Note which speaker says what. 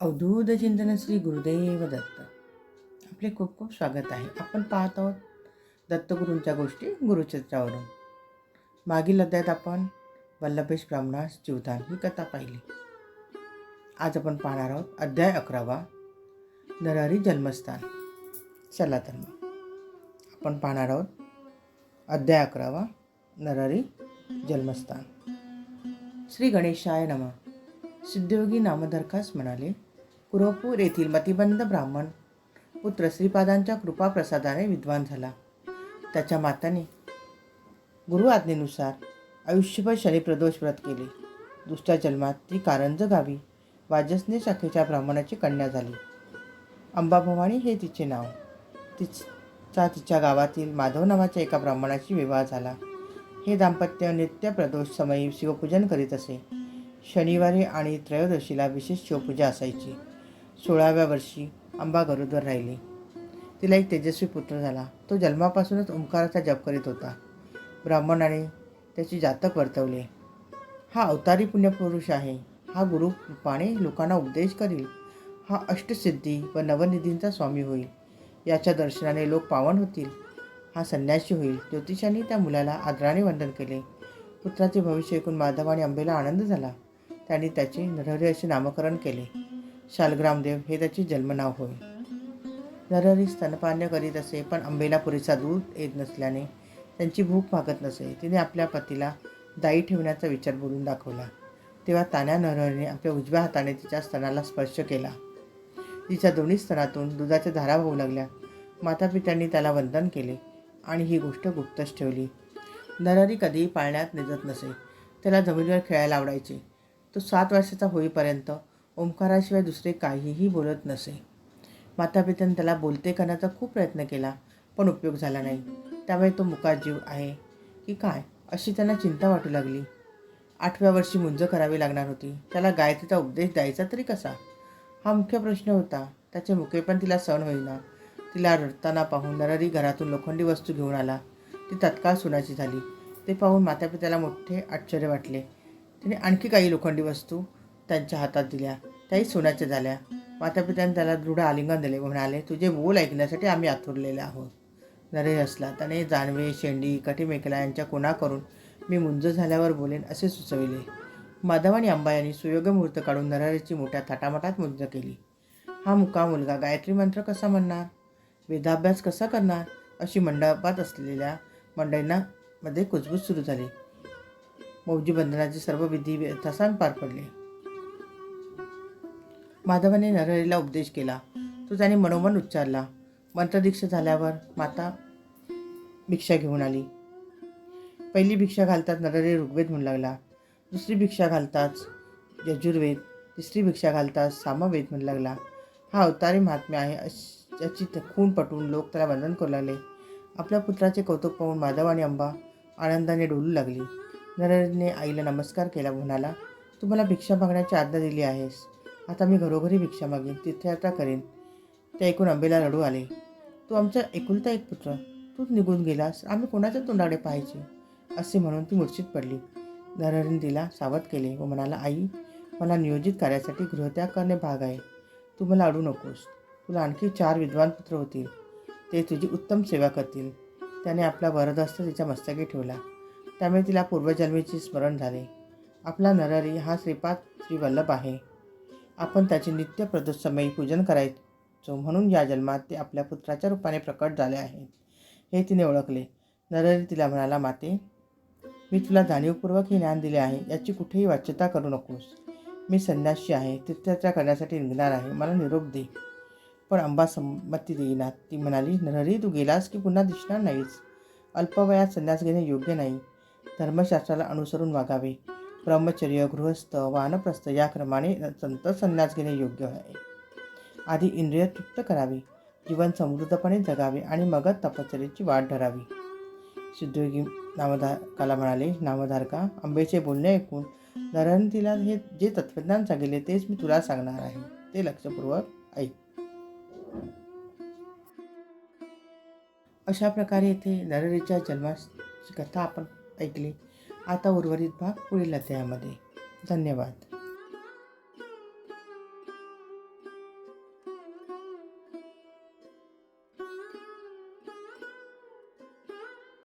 Speaker 1: अवधूत चिंतन श्री गुरुदेव दत्त. आपले खूप खूप स्वागत आहे. आपण पाहत आहोत दत्तगुरूंच्या गोष्टी गुरुचरित्रावरून. मागील अध्यायात आपण वल्लभेश ब्राह्मणास जीवदान ही कथा पाहिली. आज आपण पाहणार आहोत अध्याय अकरावा नरहरी जन्मस्थान चला तर मग आपण पाहणार आहोत अध्याय अकरावा नरहरी जन्मस्थान. श्री गणेशाय नमः. सिद्धयोगी नामधरकास म्हणाले कुरवपूर येथील मतिबंध ब्राह्मण पुत्र श्रीपादांच्या कृपाप्रसादाने विद्वान झाला. त्याच्या माताने गुरु आज्ञेनुसार आयुष्यभर शनिप्रदोष व्रत केले. दुसऱ्या जन्मात ती कारंज गावी वाजसने शाखेच्या ब्राह्मणाची कन्या झाली. अंबाभवानी हे तिचे नाव. तिचा तिच्या गावातील माधव नावाच्या एका ब्राह्मणाशी विवाह झाला. हे दाम्पत्य नित्य प्रदोष समयी शिवपूजन करीत असे. शनिवारी आणि त्रयोदशीला विशेष शिवपूजा असायची. सोळाव्या वर्षी अंबा गरोदर राहिली. तिला एक तेजस्वी पुत्र झाला. तो जन्मापासूनच ओंकाराचा जप करीत होता. ब्राह्मणाने त्याची जातक वर्तवले. हा अवतारी पुण्यपुरुष आहे. हा गुरु कृपाने लोकांना उपदेश करील. हा अष्टसिद्धी व नवनिधींचा स्वामी होईल. याच्या दर्शनाने लोक पावन होतील. हा संन्यासी होईल. ज्योतिषांनी त्या मुलाला आदराने वंदन केले. पुत्राचे भविष्य ऐकून माधव आणि अंबेला आनंद झाला. त्यांनी त्याचे नरहरी असे नामकरण केले. शालग्रामदेव हे त्याचे जन्मनाव होय. नरहरी स्तनपान्य करीत असे पण आंबेला पुरेसा दूध येत नसल्याने त्यांची भूक भागत नसे. तिने आपल्या पतीला दाई ठेवण्याचा विचार बोलून दाखवला. तेव्हा तान्या नरहरीने आपल्या उजव्या हाताने तिच्या स्तनाला स्पर्श केला. तिच्या दोन्ही स्तनातून दुधाच्या धारा वाहू लागल्या. मातापित्यांनी त्याला वंदन केले आणि ही गोष्ट गुप्तच ठेवली. नरहरी कधीही पाळण्यात निजत नसे. त्याला जमिनीवर खेळायला आवडायचे. तो सात वर्षाचा होईपर्यंत ओंकाराशिवाय दुसरे काहीही बोलत नसे. मातापित्याने त्याला बोलते करण्याचा खूप प्रयत्न केला पण उपयोग झाला नाही. त्यामुळे तो मुकाजीव आहे. की काय? अशी त्यांना चिंता वाटू लागली. आठव्या वर्षी मुंज करावी लागणार होती. त्याला गायत्रीचा उपदेश द्यायचा तरी कसा? हा मुख्य प्रश्न होता. त्याचे मुके पण तिला सण होईना. तिला रडताना पाहून नररी घरातून लोखंडी वस्तू घेऊन आला. ती तत्काळ सुनाची झाली. ते पाहून मातापित्याला मोठे आश्चर्य वाटले. तिने आणखी काही लोखंडी वस्तू त्यांच्या हातात दिल्या. त्याही सोन्याच्या झाल्या. मातापित्याने त्याला दृढ आलिंगन दिले म्हणाले तुझे बोल ऐकण्यासाठी आम्ही आतुरलेले आहोत. नरे हसला. त्याने जानवे शेंडी कटीमेखला यांच्या कोणा करून मी मुंज झाल्यावर बोलेन असे सुचविले. माधव आणि अंबा यांनी सुयोग्य मुहूर्त काढून नरहरीची मोठ्या थाटामाटात मुंज केली. हा मुका मुलगा गायत्री मंत्र कसा म्हणणार? वेदाभ्यास कसा करणार? अशी मंडपात असलेल्या मंडळींना मध्ये कुजबूज सुरू झाली. मौजी बंधनाचे सर्व विधी व्यथासान पार पडले. माधवाने नरहरीला उपदेश केला. तो त्याने मनोमन उच्चारला. मंत्रदीक्षा झाल्यावर माता भिक्षा घेऊन आली. पहिली भिक्षा घालताच नरहरी ऋग्वेद म्हणू लागला. दुसरी भिक्षा घालताच यजुर्वेद तिसरी भिक्षा घालताच सामवेद म्हणू लागला. हा अवतारी महात्म्य आहे अशी याची खून पटवून लोक त्याला वंदन करू लागले. आपल्या पुत्राचे कौतुक पाहून माधव आणि अंबा आनंदाने डोलू लागली. नरहरीने आईला नमस्कार केला म्हणाला तू मला भिक्षा मागण्याची आज्ञा दिली आहेस. आता मी घरोघरी भिक्षा मागेन तीर्थयात्रा करेन. ते ऐकून अंबेला रडू आले. तू आमचा एकुलता एक पुत्र. तूच निघून गेलास. आम्ही कोणाच्या तोंडाकडे पाहायचे? असे म्हणून ती मूर्छित पडली. नरहरीने तिला सावध केले व म्हणाला आई मला नियोजित कार्यासाठी गृहत्याग करणे भाग आहे. तू मला अडू नकोस. तुला आणखी चार विद्वान पुत्र होतील. ते तुझी उत्तम सेवा करतील. त्याने आपला वरदस्त तिच्या मस्तकी ठेवला. त्यामुळे तिला पूर्वजन्मीचे स्मरण झाले. आपला नरहरी हा श्रीपाद श्रीवल्लभ आहे. आपण त्याचे नित्य प्रदोषसमयी पूजन करायचो म्हणून या जन्मात ते आपल्या पुत्राच्या रूपाने प्रकट झाले आहेत. हे तिने ओळखले. नरहरी तिला म्हणाला माते मी तुला जाणीवपूर्वक हे ज्ञान दिले आहे याची कुठेही वाच्यता करू नकोस. मी संन्यासी आहे तीर्थयात्रा करण्यासाठी निघणार आहे मला निरोप दे. पण अंबा संमती देईना ती म्हणाली नरहरी तू गेलास की पुन्हा दिसणार नाहीस? अल्पवयात संन्यास घेणे योग्य नाही. धर्मशास्त्राला अनुसरून वागावे. ब्रह्मचर्य गृहस्थ वानप्रस्थ या क्रमाने संत संन्यास घेणे योग्य आहे. आधी इंद्रिय तृप्त करावी जीवन समृद्धपणे जगावे आणि मगच तपश्चर्याची वाट धरावी. सिद्धयोगी नामधारकाला म्हणाले नामधारका आंबेचे बोलणे ऐकून नरहंतीला हे जे तत्त्वज्ञान सांगितले तेच मी तुला सांगणार आहे. ते लक्षपूर्वक ऐक. अशा प्रकारे येथे नरहरीच्या जन्माची कथा आपण ऐकली. आता उर्वरित भाग पुढील अध्यायामध्ये. धन्यवाद.